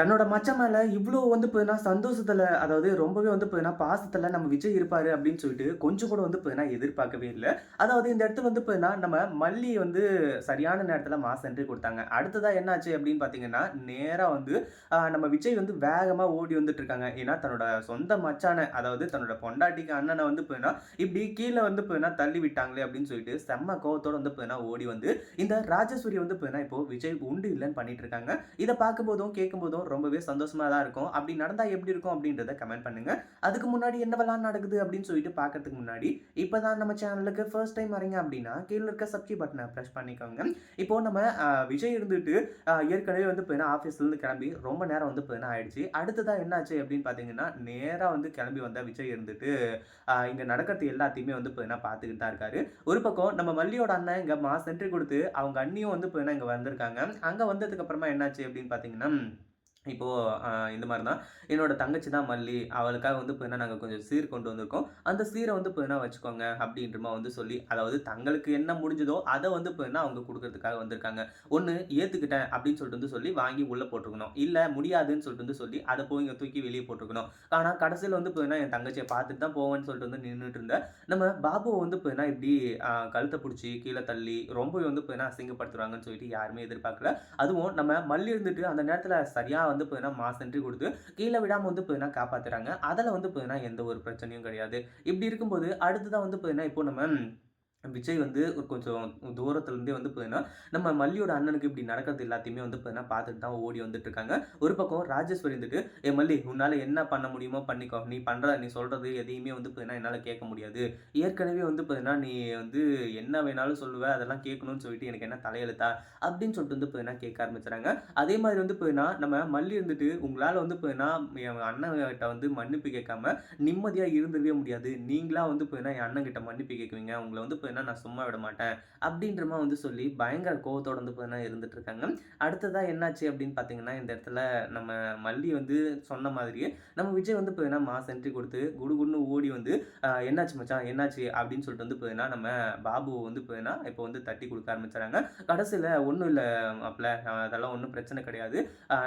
தன்னோட மச்சம் மேலே இவ்வளோ வந்து பார்த்தீங்கன்னா, சந்தோஷத்தில் அதாவது ரொம்பவே வந்து பார்த்தீங்கன்னா, பாசத்தில் நம்ம விஜய் இருப்பார் அப்படின்னு சொல்லிட்டு கொஞ்சம் கூட வந்து பார்த்தீங்கன்னா, எதிர்பார்க்கவே இல்லை அதாவது இந்த இடத்துல வந்து பார்த்தீங்கன்னா, நம்ம மல்லி வந்து சரியான நேரத்தில் மாஸ் என்ட்ரி கொடுத்தாங்க அடுத்ததாக என்னாச்சு அப்படின்னு பார்த்தீங்கன்னா, நேராக வந்து நம்ம விஜய் வந்து வேகமாக ஓடி வந்துட்டு இருக்காங்க. ஏன்னா, தன்னோட சொந்த மச்சான அதாவது தன்னோட பொண்டாட்டிக்கு அண்ணனை வந்து பார்த்தீங்கன்னா, இப்படி கீழே வந்து பார்த்தீங்கன்னா, தள்ளி விட்டாங்களே அப்படின்னு சொல்லிட்டு செம்ம கோவத்தோடு வந்து பார்த்தீங்கன்னா, ஓடி வந்து இந்த ராஜேஸ்வரி வந்து பார்த்தீங்கன்னா, இப்போ விஜய் உண்டு இல்லைன்னு பண்ணிட்டு இருக்காங்க. இதை பார்க்கும்போதும், கேட்கும்போதும் ரொம்பவே சந்தோஷமாக தான் இருக்கும். அப்படி நடந்தால் எப்படி இருக்கும் அப்படின்றத கமெண்ட் பண்ணுங்க. அதுக்கு முன்னாடி என்னவெல்லாம் நடக்குது அப்படின்னு சொல்லிட்டு பார்க்கறதுக்கு முன்னாடி, இப்போ தான் நம்ம சேனலுக்கு ஃபர்ஸ்ட் டைம் வரீங்க அப்படின்னா, கீழே இருக்க சப்ஸ்கிரைப் பட்டனை ப்ரெஸ் பண்ணிக்கோங்க. இப்போ நம்ம விஜய் இருந்துட்டு ஏற்கனவே வந்து பார்த்தீங்கன்னா, ஆஃபீஸ்லேருந்து கிளம்பி ரொம்ப நேரம் வந்து பார்த்தீங்கன்னா ஆயிடுச்சு. அடுத்ததாக என்னாச்சு அப்படின்னு பார்த்தீங்கன்னா, நேராக வந்து கிளம்பி வந்த விஜய் இருந்துட்டு, இங்கே நடக்கிறது எல்லாத்தையுமே வந்து பார்த்தீங்கன்னா பார்த்துக்கிட்டு தான் இருக்காரு. ஒரு பக்கம் நம்ம மல்லியோட அண்ணன் இங்கே மாஸ் சென்ட்ரி கொடுத்து அவங்க அண்ணியும் வந்து பார்த்தீங்கன்னா இங்கே வந்திருக்காங்க. அங்கே வந்ததுக்கு அப்புறமா என்னாச்சு அப்படின்னு பார்த்தீங்கன்னா, இப்போது இந்த மாதிரி தான். என்னோட தங்கச்சி தான் மல்லி. அவளுக்காக வந்து இப்போ என்ன நாங்கள் கொஞ்சம் சீர் கொண்டு வந்திருக்கோம். அந்த சீரை வந்து பார்த்தீங்கன்னா வச்சுக்கோங்க அப்படின்றமா வந்து சொல்லி, அதாவது தங்களுக்கு என்ன முடிஞ்சதோ அதை வந்து பார்த்தீங்கன்னா, அவங்க கொடுக்கறதுக்காக வந்திருக்காங்க. ஒன்று ஏற்றுக்கிட்டேன் அப்படின்னு சொல்லிட்டு வந்து சொல்லி வாங்கி உள்ளே போட்டுருக்கணும். இல்லை முடியாதுன்னு சொல்லிட்டு வந்து சொல்லி, அதை போய் இங்கே தூக்கி வெளியே போட்டுருக்கணும். ஆனால் கடைசியில் வந்து பார்த்தீங்கன்னா, என் தங்கச்சியை பார்த்துட்டு தான் போவேன்னு சொல்லிட்டு வந்து நின்றுட்டு இருந்தேன் நம்ம பாபுவை வந்து பார்த்தீங்கன்னா, இப்படி கழுத்தை பிடிச்சி கீழே தள்ளி ரொம்பவே வந்து பார்த்தீங்கன்னா, அசிங்கப்படுத்துறாங்கன்னு சொல்லிட்டு யாருமே எதிர்பார்க்கல. அதுவும் நம்ம மல்லி இருந்துட்டு அந்த நேரத்தில் சரியாக வந்து பார்த்தீங்கன்னா, மாஸ் என்ட்ரி கொடுத்து கீழே விடாமல் வந்து பார்த்தீங்கன்னா காப்பாற்றுறாங்க அதில் வந்து பார்த்தீங்கன்னா, எந்த ஒரு பிரச்சனையும் கிடையாது. இப்படி இருக்கும்போது அடுத்ததான் வந்து பார்த்தீங்கன்னா, இப்போ நம்ம விஜய் வந்து ஒரு கொஞ்சம் தூரத்துலேருந்தே வந்து பார்த்தீங்கன்னா, நம்ம மல்லியோட அண்ணனுக்கு இப்படி நடக்கிறது எல்லாத்தையுமே வந்து பார்த்தீங்கன்னா, பார்த்துட்டு தான் ஓடி வந்துட்டு இருக்காங்க. ஒரு பக்கம் ராஜேஸ்வரி இருந்துட்டு, என் மல்லி உன்னால் என்ன பண்ண முடியுமோ பண்ணிக்கோ. நீ பண்ணுற நீ சொல்கிறது எதையுமே வந்து பார்த்தீங்கன்னா, என்னால் கேட்க முடியாது. ஏற்கனவே வந்து பார்த்தீங்கன்னா, நீ வந்து என்ன வேணாலும் சொல்லுவேன் அதெல்லாம் கேட்கணும்னு சொல்லிட்டு எனக்கு என்ன தலையெழுத்தா?" அப்படின்னு சொல்லிட்டு வந்து பார்த்தீங்கன்னா, கேட்க ஆரம்பிச்சுறாங்க. அதே மாதிரி வந்து பார்த்தீங்கன்னா, நம்ம மல்லி இருந்துட்டு, உங்களால் வந்து பார்த்தீங்கன்னா, என் அண்ணன்கிட்ட வந்து மன்னிப்பு கேட்காம நிம்மதியாக இருந்துறவே முடியாது. நீங்களா வந்து பார்த்தீங்கன்னா, என் அண்ணன் கிட்ட மன்னிப்பு கேட்குவீங்க. உங்களை வந்து பார்த்தீங்கன்னா, நான் சும்மா விட மாட்டேன்." அப்படின்றமா வந்து சொல்லி பயங்கர கோவத்தோட வந்து பார்த்தீங்கன்னா, இருந்துட்டு இருக்காங்க. அடுத்ததா என்னாச்சு அப்படின்னு பார்த்தீங்கன்னா, இந்த இடத்துல நம்ம மல்லி வந்து சொன்ன மாதிரியே நம்ம விஜய் வந்து பார்த்தீங்கன்னா, மாஸ் என்ட்ரி கொடுத்து குடுகுடுன்னு ஓடி வந்து, என்னாச்சு மச்சான்? என்னாச்சு?" அப்படின்னு சொல்லிட்டு வந்து பார்த்தீங்கன்னா, நம்ம பாபு வந்து பார்த்தீங்கன்னா, இப்போ வந்து தட்டி கொடுக்க ஆரம்பிச்சுறாங்க. கடைசியில் ஒன்றும் இல்லை அப்பல அதெல்லாம் ஒன்றும் பிரச்சனை கிடையாது.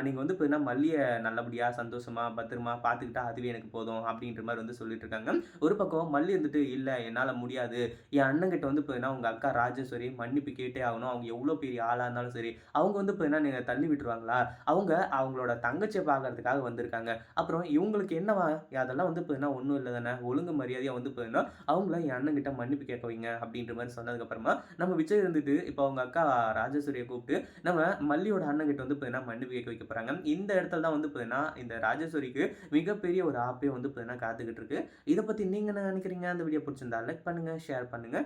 நீங்கள் நீங்க வந்து பார்த்தீங்கன்னா, மல்லியை நல்லபடியா, சந்தோஷமா, பத்திரமா பார்த்துக்கிட்டா அதுவே எனக்கு போதும்." அப்படின்ற மாதிரி வந்து சொல்லிட்டு இருக்காங்க. ஒரு பக்கம் மல்லி இருந்துட்டு, இல்லை என்னால் முடியாது. என் அண்ணங்கிட்ட வந்து பார்த்தீங்கன்னா, உங்க அக்கா ராஜேஸ்வரி மன்னிப்பு கேட்டே ஆகணும். அவங்க எவ்வளோ பெரிய ஆளாக இருந்தாலும் சரி. அவங்க வந்து இப்போ நீங்கள் தள்ளி விட்டுருவாங்களா? அவங்க அவங்களோட தங்கச்சியை பார்க்கறதுக்காக வந்திருக்காங்க. அப்புறம் இவங்களுக்கு என்னவா? அதெல்லாம் வந்து பார்த்தீங்கன்னா, ஒன்றும் இல்லை தானே. ஒழுங்கு மரியாதையாக வந்து பார்த்தீங்கன்னா, அவங்கள என் அண்ணங்கிட்ட மன்னிப்பு கேட்க வைங்க." அப்படின்ற மாதிரி சொன்னதுக்கப்புறமா நம்ம விஜய் இருந்துட்டு இப்போ அவங்க அக்கா ராஜேஸ்வரியை கூப்பிட்டு, நம்ம மல்லியோட அண்ணங்கிட்ட வந்து பார்த்தீங்கன்னா, மன்னிப்பு கேட்க வைக்க போகிறாங்க இந்த இடத்துல தான் வந்து பார்த்தீங்கன்னா, இந்த ராஜேஸ்வரிக்கு மிகப்பெரிய ஒரு ஆப்பே வந்து பார்த்தீங்கன்னா, காத்துக்கிட்டு இருக்கு. இதை பற்றி நீங்கள் என்ன நினைக்கிறீங்க? அந்த வீடியோ பிடிச்சிருந்தா லைக் பண்ணுங்கள் ஷேர் பண்ணுங்கள்